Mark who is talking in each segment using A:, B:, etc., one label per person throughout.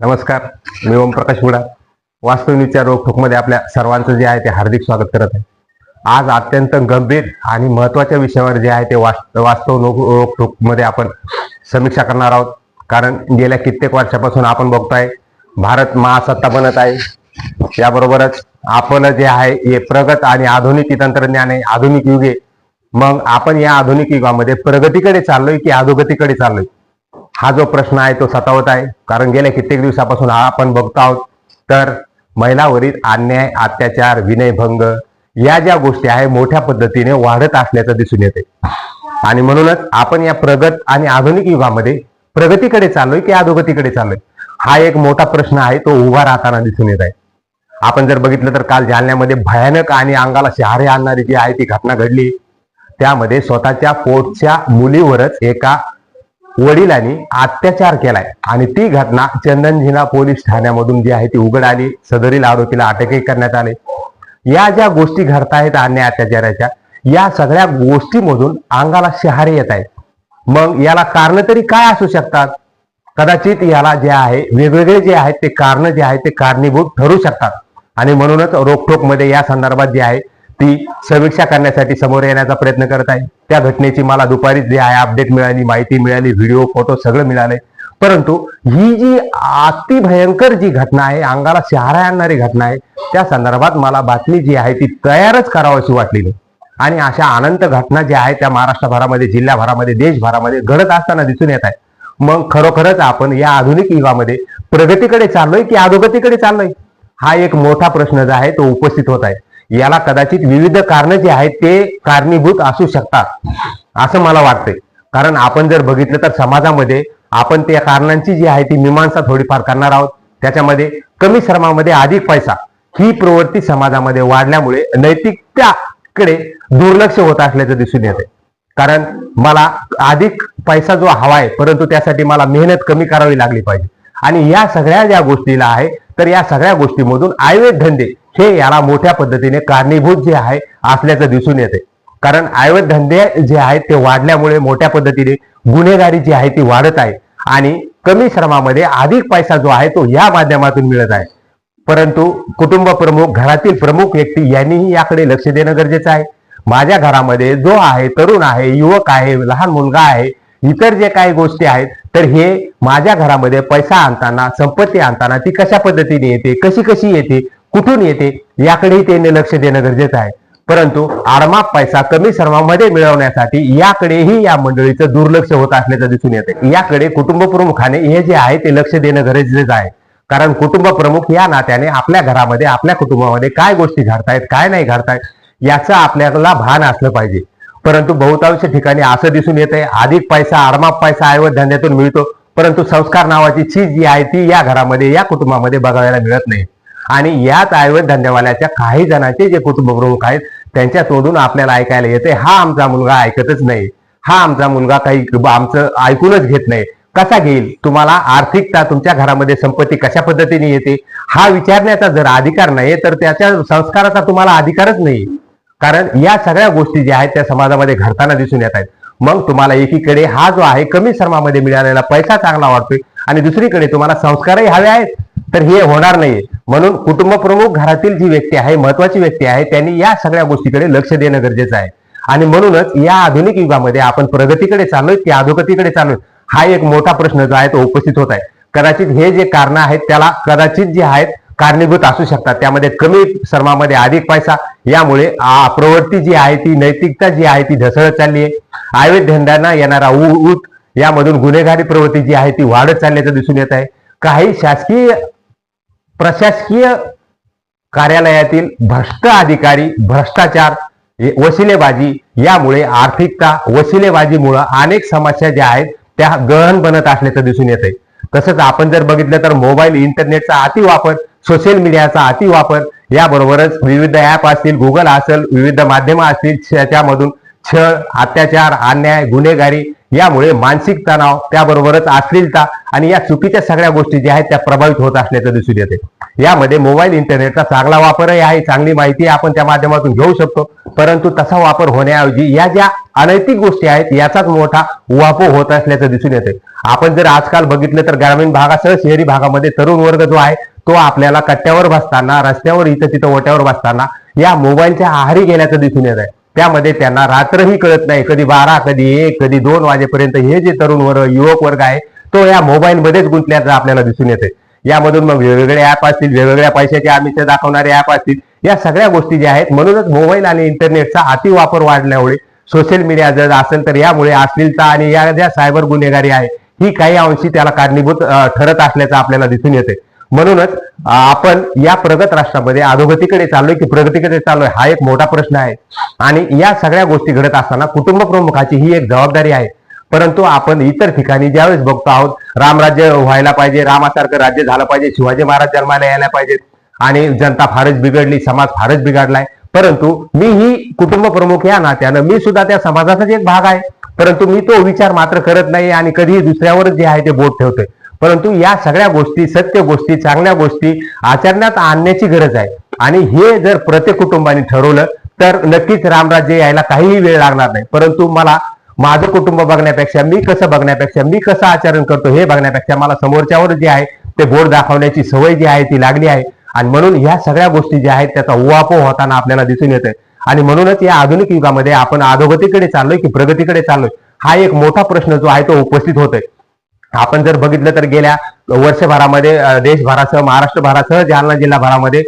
A: नमस्कार मी ओमप्रकाश गुडा वास्तवनीच्या रोखोकमध्ये आपल्या सर्वांचं जे आहे ते हार्दिक स्वागत करत आहे. आज अत्यंत गंभीर आणि महत्त्वाच्या विषयावर जे आहे ते वास्त वास्तव रोखोकमध्ये आपण समीक्षा करणार आहोत. कारण गेल्या कित्येक वर्षापासून आपण बघतोय भारत महासत्ता बनत आहे. याबरोबरच आपलं जे आहे हे प्रगत आणि आधुनिक तंत्रज्ञान आहे आधुनिक युग आहे मग आपण या आधुनिक युगामध्ये प्रगतीकडे चाललोय की अधोगतीकडे चाललोय? हा जो प्रश्न आहे तो सतावत आहे. कारण गेल्या कित्येक दिवसापासून हा आपण बघतो आहोत. तर महिलावरील अन्याय अत्याचार विनयभंग या ज्या गोष्टी आहे मोठ्या पद्धतीने वाढत असल्याचं दिसून येते. आणि म्हणूनच आपण या प्रगत आणि आधुनिक युगामध्ये प्रगतीकडे चाललोय की अधोगतीकडे चाललोय? हा एक मोठा प्रश्न आहे तो उभा राहताना दिसून येत आहे. आपण जर बघितलं तर काल जालन्यामध्ये भयानक आणि अंगाला शहारे आणणारी जी आहे ती घटना घडली. त्यामध्ये स्वतःच्या पोटच्या मुलीवरच एका वडिलांनी अत्याचार केलाय. आणि ती घटना चंदनझिना पोलीस ठाण्यामधून जी आहे ती उघड आली. सदरील आरोपीला अटकही करण्यात आले. या ज्या गोष्टी घडतायत अन्याय अत्याचाराच्या या सगळ्या गोष्टीमधून अंगाला शहारे येत आहेत. मग याला कारण तरी काय असू शकतात? कदाचित याला जे आहे वेगवेगळे जे आहेत ते कारण जे आहेत ते कारणीभूत ठरू शकतात. आणि म्हणूनच रोखोकमध्ये या संदर्भात जे आहे ती समीक्षा करण्यासाठी समोर येण्याचा प्रयत्न करत आहे. त्या घटनेची मला दुपारी जे आहे अपडेट मिळाली माहिती मिळाली व्हिडिओ फोटो सगळं मिळाले. परंतु ही जी अति भयंकर जी घटना आहे अंगाला शहारा आणणारी घटना आहे त्या संदर्भात मला बातमी जी आहे ती तयारच करावीशी वाटली नाही आणि अशा अनंत घटना ज्या आहेत त्या महाराष्ट्रभरामध्ये जिल्ह्याभरामध्ये देशभरामध्ये घडत असताना दिसून येत आहे मग खरोखरच आपण या आधुनिक युगामध्ये प्रगतीकडे चाललोय की अधोगतीकडे चाललोय? हा एक मोठा प्रश्न जो आहे तो उपस्थित होत आहे. याला कदाचित विविध कारण जे आहेत ते कारणीभूत असू शकतात असं मला वाटतंय. कारण आपण जर बघितलं तर समाजामध्ये आपण त्या कारणांची जी आहे ती मीमांसा थोडीफार करणार आहोत. त्याच्यामध्ये कमी श्रमामध्ये अधिक पैसा ही प्रवृत्ती समाजामध्ये वाढल्यामुळे नैतिकतेकडे दुर्लक्ष होत असल्याचं दिसून येते कारण मला अधिक पैसा जो हवा आहे परंतु त्यासाठी मला मेहनत कमी करावी लागली पाहिजे. आणि या सगळ्या ज्या गोष्टीला आहे तर या सगळ्या गोष्टीमधून आयुर्वेद धंदे हे याला मोठ्या पद्धतीने कारणीभूत जे आहे असल्याचं दिसून येते. कारण आयुर्वेद धंदे जे आहेत ते वाढल्यामुळे मोठ्या पद्धतीने गुन्हेगारी जी आहे ती वाढत आहे. आणि कमी श्रमामध्ये अधिक पैसा जो आहे तो या माध्यमातून मिळत आहे. परंतु कुटुंब प्रमुख घरातील प्रमुख व्यक्ती यांनीही याकडे लक्ष देणं गरजेचं आहे. माझ्या घरामध्ये जो आहे तरुण आहे युवक आहे लहान मुलगा आहे इतर जे काही गोष्टी आहेत तर हे माझ्या घरामध्ये पैसा आणताना संपत्ती आणताना ती कशा पद्धतीने येते कशी कशी येते कुठून येते याकडेही त्यांनी लक्ष देणं गरजेचं आहे. परंतु आडमाप पैसा कमी श्रमामध्ये मिळवण्यासाठी याकडेही या मंडळीचं दुर्लक्ष होत असल्याचं दिसून येते. याकडे कुटुंब प्रमुखाने हे जे आहे ते लक्ष देणं गरजेचं आहे. कारण कुटुंब प्रमुख या नात्याने आपल्या घरामध्ये आपल्या कुटुंबामध्ये काय गोष्टी घडतायत काय नाही घडतायत याचं आपल्याला भान असलं पाहिजे. परंतु बहुतांश ठिकाणी असं दिसून येत आहे अधिक पैसा आडमाप पैसा आयुर्वेद धंद्यातून मिळतो परंतु संस्कार नावाची चीज जी आहे ती या घरामध्ये या कुटुंबामध्ये बघायला मिळत नाही. आणि याच आयुर्वेद धंद्यावाल्याच्या काही जणांचे जे कुटुंब प्रमुख आहेत त्यांच्या तोंडून आपल्याला ऐकायला येते हा आमचा मुलगा ऐकतच नाही. हा आमचा मुलगा काही आमचं ऐकूनच घेत नाही. कसा घेईल? तुम्हाला आर्थिकता तुमच्या घरामध्ये संपत्ती कशा पद्धतीने येते? हा विचारण्याचा जर अधिकार नाही तर त्याच्या संस्काराचा तुम्हाला अधिकारच नाही. कारण या सगळ्या गोष्टी ज्या आहेत त्या समाजामध्ये घडताना दिसून येत आहेत. मग तुम्हाला एकीकडे हा जो आहे कमी श्रमामध्ये मिळालेला पैसा चांगला वाटतोय आणि दुसरीकडे तुम्हाला संस्कारही हवे आहेत तर हे होणार नाहीये. म्हणून कुटुंब प्रमुख घरातील जी व्यक्ती आहे महत्वाची व्यक्ती आहे त्यांनी या सगळ्या गोष्टीकडे लक्ष देणं गरजेचं आहे. आणि म्हणूनच या आधुनिक युगामध्ये आपण प्रगतीकडे चाललोय की अधोगतीकडे चाललोय हा एक मोठा प्रश्न जो आहे तो उपस्थित होत आहे. कदाचित हे जे कारण आहेत त्याला कदाचित जे आहेत कारणीभूत असू शकतात. त्यामध्ये कमी श्रमामध्ये अधिक पैसा यामुळे प्रवृत्ती जी आहे ती नैतिकता जी आहे ती ढसळत चालली आहे. आयुर्वेद धंद्यांना येणारा ऊ- ऊत यामधून गुन्हेगारी प्रवृत्ती जी आहे ती वाढत चालल्याचं दिसून येत आहे. काही शासकीय प्रशासकीय कार्यालयातील भ्रष्ट अधिकारी भ्रष्टाचार वसिलेबाजी यामुळे आर्थिकता वसिलेबाजीमुळं अनेक समस्या ज्या आहेत त्या गहन बनत असल्याचं दिसून येत आहे तसंच आपण जर बघितलं तर मोबाईल इंटरनेटचा अतिवापर सोशल मीडियाचा अतिवापर याबरोबरच विविध ऍप असतील गुगल असेल विविध माध्यमं असतील त्याच्यामधून छळ अत्याचार अन्याय गुन्हेगारी यामुळे मानसिक तणाव त्याबरोबरच अश्लीलता आणि या चुकीच्या सगळ्या गोष्टी ज्या आहेत त्या प्रभावित होत असल्याचं दिसून येते. यामध्ये मोबाईल इंटरनेटचा चांगला वापरही आहे चांगली माहिती आपण त्या माध्यमातून घेऊ शकतो परंतु तसा वापर होण्याऐवजी या ज्या अनैतिक गोष्टी आहेत याचाच मोठा वापर होत असल्याचं दिसून येते. आपण जर आजकाल बघितलं तर ग्रामीण भागासह शहरी भागामध्ये तरुण वर्ग जो आहे तो आपल्याला कट्ट्यावर बसताना रस्त्यावर इथं तिथं ओट्यावर बसताना या मोबाईलच्या आहारी गेल्याचं दिसून येत आहे त्यामध्ये त्यांना रात्रही कळत नाही कधी बारा कधी एक कधी दोन वाजेपर्यंत हे जे तरुण वर्ग युवक वर्ग आहे तो या मोबाईल मध्येच गुंतल्याचं आपल्याला दिसून येते यामधून मग वेगवेगळे ऍप असतील वेगवेगळ्या पैशाचे आमिष दाखवणारे ऍप असतील या सगळ्या गोष्टी ज्या आहेत म्हणूनच मोबाईल आणि इंटरनेटचा अतिवापर वाढल्यामुळे सोशल मीडिया जर असेल तर यामुळे अश्लीलता आणि या ज्या सायबर गुन्हेगारी आहे ही काही अंशी त्याला कारणीभूत ठरत असल्याचं आपल्याला दिसून येते म्हणूनच आपण या प्रगत राष्ट्रामध्ये अधोगतीकडे चाललोय की प्रगतीकडे चाललोय हा एक मोठा प्रश्न आहे. आणि या सगळ्या गोष्टी घडत असताना कुटुंब प्रमुखाची ही एक जबाबदारी आहे. परंतु आपण इतर ठिकाणी ज्यावेळेस बघतो आहोत रामराज्य व्हायला पाहिजे रामासारखं राज्य झालं पाहिजे शिवाजी महाराज जन्माला यायला पाहिजेत. आणि जनता फारच बिघडली समाज फारच बिघडलाय. परंतु मी ही कुटुंब प्रमुख या नात्यानं मी सुद्धा त्या समाजाचाच एक भाग आहे. परंतु मी तो विचार मात्र करत नाही आणि कधीही दुसऱ्यावरच जे आहे ते बोट ठेवतोय. परंतु या सगळ्या गोष्टी सत्य गोष्टी चांगल्या गोष्टी आचरणात आणण्याची गरज आहे. आणि हे जर प्रत्येक कुटुंबाने ठरवलं तर नक्कीच रामराज्य यायला काहीही वेळ लागणार नाही. परंतु मला माझं कुटुंब बघण्यापेक्षा मी कसं बघण्यापेक्षा मी कसं आचरण करतो हे बघण्यापेक्षा मला समोरच्यावर जे आहे ते बोट दाखवण्याची सवय जी आहे ती लागली आहे. आणि म्हणून ह्या सगळ्या गोष्टी ज्या आहेत त्याचा उवापो होताना आपल्याला दिसून येतोय. आणि म्हणूनच या आधुनिक युगामध्ये आपण अधोगतीकडे चाललोय की प्रगतीकडे चाललोय? हा एक मोठा प्रश्न जो आहे तो उपस्थित होतोय. आपण जर बघितलं तर गेल्या वर्षभरामध्ये देशभरासह महाराष्ट्रभरासह जालना जिल्हाभरामध्ये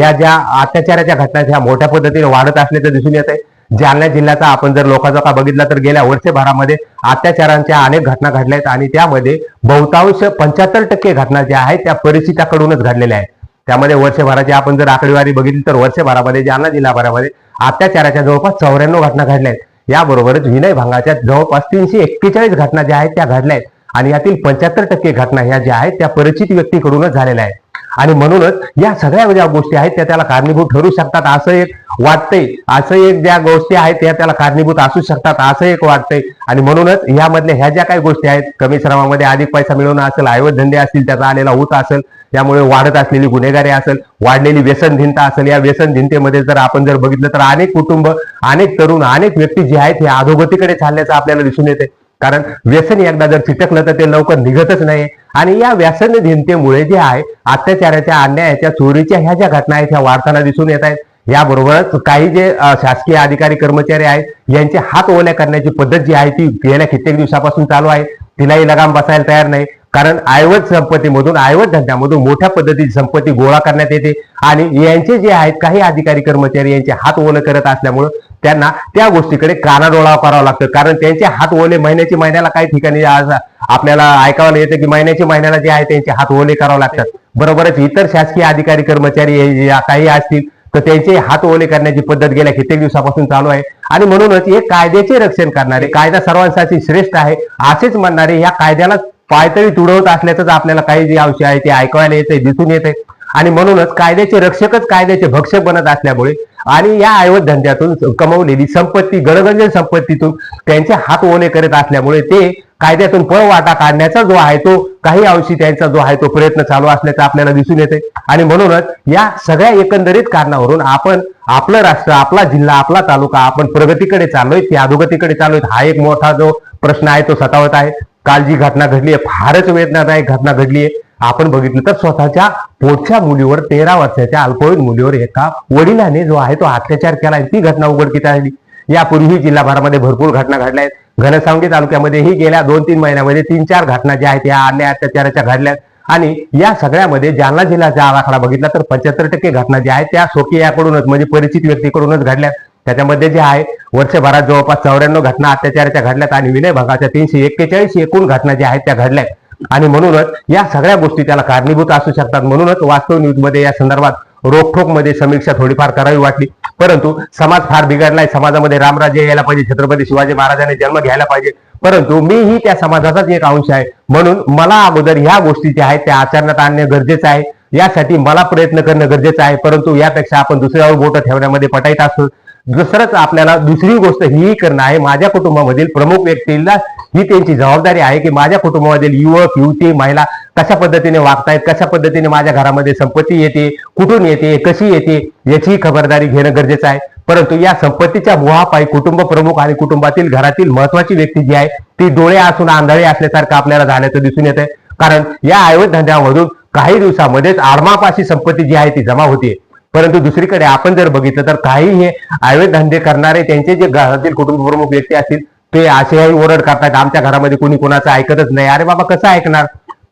A: या ज्या अत्याचाराच्या घटना ह्या मोठ्या पद्धतीने वाढत असल्याचं दिसून येत आहे जालना जिल्ह्याचा आपण जर लोकांचा का बघितला तर गेल्या वर्षभरामध्ये अत्याचारांच्या अनेक घटना घडल्या आहेत आणि त्यामध्ये बहुतांश पंच्याहत्तर टक्के घटना ज्या आहेत त्या परिस्थितीकडूनच घडलेल्या आहेत. त्यामध्ये वर्षभराची आपण जर आकडेवारी बघितली तर वर्षभरामध्ये जालना जिल्हाभरामध्ये अत्याचाराच्या जवळपास चौऱ्याण्णव घटना घडल्या आहेत. याबरोबरच विनयभंगाच्या जवळपास तीनशे एक्केचाळीस घटना ज्या आहेत त्या घडल्या आहेत. आणि यातील पंच्याहत्तर टक्के घटना ह्या ज्या आहेत त्या परिचित व्यक्तीकडूनच झालेल्या आहेत. आणि म्हणूनच या सगळ्या ज्या गोष्टी आहेत त्या त्याला कारणीभूत ठरू शकतात असं एक वाटतंय. असं एक ज्या गोष्टी आहेत त्या त्याला कारणीभूत असू शकतात असं एक वाटतंय. आणि म्हणूनच यामधल्या ह्या ज्या काही गोष्टी आहेत कमी श्रमामध्ये अधिक पैसा मिळवणं असेल ऐवत धंदे असतील त्याचा आलेला होत असेल त्यामुळे वाढत असलेली गुन्हेगारी असेल वाढलेली व्यसनधिनता असेल या व्यसनधिनतेमध्ये जर आपण जर बघितलं तर अनेक कुटुंब अनेक तरुण अनेक व्यक्ती जे आहेत हे अधोगतीकडे चालल्याचं आपल्याला दिसून येते. कारण व्यसन एकदा जर चिटकलं तर ते लवकर निघतच नाही. आणि या व्यसनधीनतेमुळे जे आहे अत्याचाराच्या अन्यायाच्या चोरीच्या ह्या ज्या घटना आहेत ह्या वाढताना दिसून येत आहेत. याबरोबरच काही जे शासकीय अधिकारी कर्मचारी आहेत यांचे हात ओल्या करण्याची पद्धत जी आहे ती गेल्या कित्येक दिवसापासून चालू आहे. तिलाही लगाम बसायला तयार नाही. कारण आयवत संपत्तीमधून आयवत धंद्यामधून मोठ्या पद्धतीची संपत्ती गोळा करण्यात येते. आणि यांचे जे आहेत काही अधिकारी कर्मचारी यांचे हात ओलं करत असल्यामुळं त्यांना त्या गोष्टीकडे कानाडोळा करावा लागतं. कारण त्यांचे हात ओले महिन्याचे महिन्याला काही ठिकाणी आज आपल्याला ऐकायला येतं की महिन्याच्या महिन्याला जे आहे त्यांचे हात ओले करावे लागतात. बरोबरच इतर शासकीय अधिकारी कर्मचारी काही असतील तर त्यांचे हात ओले करण्याची पद्धत गेल्या कित्येक दिवसापासून चालू आहे. आणि म्हणूनच हे कायद्याचे रक्षण करणारे कायदा सर्वांसाठी श्रेष्ठ आहे असेच म्हणणारे या कायद्याला पायतळी तुडवत असल्याचंच आपल्याला काही जे अंश आहे ते ऐकायला येते दिसून येते आणि म्हणूनच कायद्याचे रक्षकच कायद्याचे भक्षक बनत असल्यामुळे आणि या ऐवत धंद्यातून कमवलेली संपत्ती गणगंजन संपत्तीतून त्यांचे हात ओले करत असल्यामुळे ते कायद्यातून पळ वाटा काढण्याचा जो आहे तो काही अंशी त्यांचा जो आहे तो प्रयत्न चालू असल्याचं आपल्याला दिसून येते आणि म्हणूनच या सगळ्या एकंदरीत कारणावरून आपण आपलं राष्ट्र आपला जिल्हा आपला तालुका आपण प्रगतीकडे चाललोय की अधोगतीकडे चाललोय. हा एक मोठा जो प्रश्न आहे तो सतावत आहे. काल जी घटना घडली आहे फारच वेदनादायक घटना घडली आहे. आपण बघितलं तर स्वतःच्या पोटच्या मुलीवर तेरा वर्षाच्या अल्पवयीन मुलीवर एका वडिलाने जो आहे तो अत्याचार केला ती घटना उघडकीत आली. यापूर्वी जिल्हाभरामध्ये भरपूर घटना घडल्या आहेत. घनसावंगी तालुक्यामध्येही गेल्या दोन तीन महिन्यामध्ये तीन चार घटना ज्या आहेत या अन्याय अत्याचाराच्या घडल्या आणि या सगळ्यामध्ये जालना जिल्ह्याचा आराखडा बघितला तर पंच्याहत्तर टक्के घटना ज्या आहेत त्या स्वकीयाकडूनच म्हणजे परिचित व्यक्तीकडूनच घडल्या त्याच्यामध्ये जे आहे वर्षभरात जवळपास चौऱ्याण्णव घटना अत्याचाराच्या घडल्यात आणि विनय भागाच्या तीनशे एक्केचाळीस एकूण घटना ज्या आहेत त्या घडल्यात. आणि म्हणूनच या सगळ्या गोष्टी त्याला कारणीभूत असू शकतात. म्हणूनच वास्तव न्यूजमध्ये या संदर्भात रोखोकमध्ये समीक्षा थोडीफार करावी वाटली. परंतु समाज फार बिघडलाय समाजामध्ये रामराजे यायला पाहिजे छत्रपती शिवाजी महाराजांनी जन्म घ्यायला पाहिजे. परंतु मीही त्या समाजाचाच एक अंश आहे. म्हणून मला अगोदर ह्या गोष्टी ज्या आहेत त्या आचरणात आणणं गरजेचं आहे. यासाठी मला प्रयत्न करणं गरजेचं आहे. परंतु यापेक्षा आपण दुसऱ्यावर बोट ठेवण्यामध्ये पटाईत असतो. दुसरंच आपल्याला दुसरी गोष्ट ही करणं आहे. माझ्या कुटुंबामधील प्रमुख व्यक्तीला ही त्यांची जबाबदारी आहे की माझ्या कुटुंबामधील युवक युवती महिला कशा पद्धतीने वागतायत कशा पद्धतीने माझ्या घरामध्ये संपत्ती येते कुठून येते कशी येते याची खबरदारी घेणं गरजेचं आहे. परंतु या संपत्तीच्या मोहापायी कुटुंब प्रमुख आणि कुटुंबातील घरातील महत्वाची व्यक्ती जी आहे ती डोळे असून आंधळे असल्यासारखं आपल्याला झाल्याचं दिसून येत आहे कारण या अवैध धंद्यामधून काही दिवसामध्येच आडमापाशी संपत्ती जी आहे ती जमा होते परंतु दुसरीकडे आपण जर बघितलं तर काही हे अवैध धंदे करणारे त्यांचे जे घरातील कुटुंब प्रमुख व्यक्ती असतील ते असेही ओरड करतात आमच्या घरामध्ये कोणी कोणाचं ऐकतच नाही. अरे बाबा कसं ऐकणार?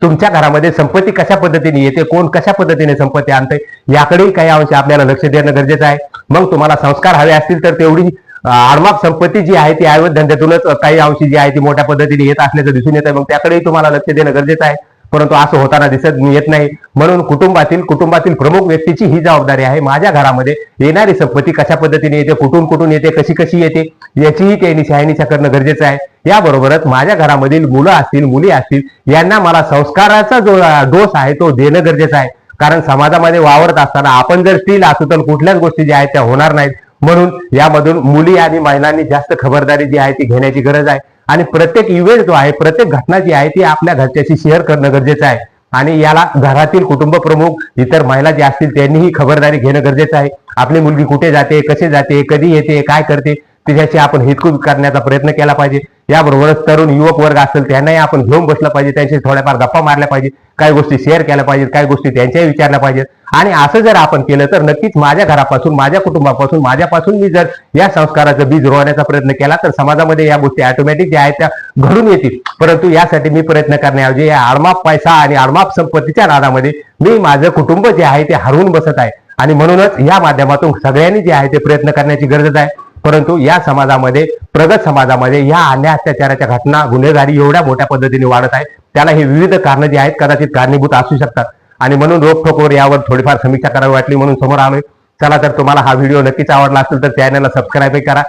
A: तुमच्या घरामध्ये संपत्ती कशा पद्धतीने येते? कोण कशा पद्धतीने संपत्ती आणते याकडेही काही अंश आपल्याला लक्ष देणं गरजेचं आहे. मग तुम्हाला संस्कार हवे असतील तर तेवढी आडमाप संपत्ती जी आहे ती अवैध धंद्यातूनच काही अंशी जी आहे ती मोठ्या पद्धतीने येत असल्याचं दिसून येत आहे मग त्याकडेही तुम्हाला लक्ष देणं गरजेचं आहे. परंतु असं होताना दिसत येत नाही. म्हणून कुटुंबातील कुटुंबातील प्रमुख व्यक्तीची ही जबाबदारी आहे. माझ्या घरामध्ये येणारी संपत्ती कशा पद्धतीने येते कुठून कुठून येते कशी कशी येते याचीही त्यांनी शहानिशा करणं गरजेचं आहे. याबरोबरच माझ्या घरामधील मुलं असतील मुली असतील यांना मला संस्काराचा जो डोस आहे तो देणं गरजेचं आहे. कारण समाजामध्ये वावरत असताना आपण जर स्टील असू तर कुठल्याच गोष्टी ज्या आहेत त्या होणार नाहीत. म्हणून यामधून मुली आणि महिलांनी जास्त खबरदारी जी आहे ती घेण्याची गरज आहे. आणि प्रत्येक इव्हेंट जो आहे प्रत्येक घटना जी आहे ती आपल्या घरच्याशी शेअर करणं गरजेचं आहे. आणि याला घरातील कुटुंब प्रमुख इतर महिला जी असतील त्यांनीही खबरदारी घेणं गरजेचं आहे. आपली मुलगी कुठे जाते कसे जाते कधी येते काय करते त्याच्याशी आपण हितकूत करण्याचा प्रयत्न केला पाहिजे. याबरोबरच तरुण युवक वर्ग असेल त्यांनाही आपण घेऊन बसलं पाहिजे त्यांच्याशी थोड्याफार गप्पा मारल्या पाहिजे काही गोष्टी शेअर केल्या पाहिजेत काही गोष्टी त्यांच्याही विचारल्या पाहिजेत. आणि असं जर आपण केलं तर नक्कीच माझ्या घरापासून माझ्या कुटुंबापासून माझ्यापासून मी जर या संस्काराचं बीज रोवण्याचा प्रयत्न केला तर समाजामध्ये या गोष्टी ऑटोमॅटिक ज्या आहेत त्या घडून येतील. परंतु यासाठी मी प्रयत्न करण्याऐवजी या आडमाप पैसा आणि आडमाप संपत्तीच्या नादामध्ये मी माझं कुटुंब जे आहे ते हरवून बसत आहे. आणि म्हणूनच या माध्यमातून सगळ्यांनी जे आहे ते प्रयत्न करण्याची गरज आहे. परंतु या समाजामध्ये प्रगत समाजामध्ये या अन्याय अत्याचाराच्या घटना गुन्हेगारी एवढ्या मोठ्या पद्धतीने वाढत आहे त्याला हे विविध कारणं जी आहेत कदाचित कारणीभूत असू शकतात. आणि म्हणून रोखोकवर यावर थोडीफार समीक्षा करावी वाटली. म्हणून समोर आलोय. चला तर तुम्हाला हा व्हिडिओ नक्कीच आवडला असेल तर चॅनलला सबस्क्राईबही करा.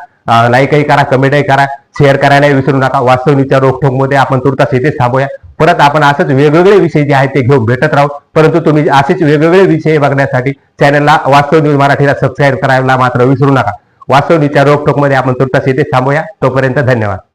A: लाईकही करा कमेंटही करा. शेअर करायलाही विसरू नका. वास्तवनीच्या रोखोकमध्ये आपण तुर्तास इथेच थांबूया. परत आपण असंच वेगवेगळे विषय जे आहेत ते घेऊन भेटत राहू. परंतु तुम्ही असेच वेगवेगळे विषय बघण्यासाठी चॅनलला वास्तव न्यूज मराठीला सबस्क्राईब करायला मात्र विसरू नका. वास्तवनीच्या रोकटोकमध्ये आपण तुर्तास इथे थांबूया. तोपर्यंत धन्यवाद.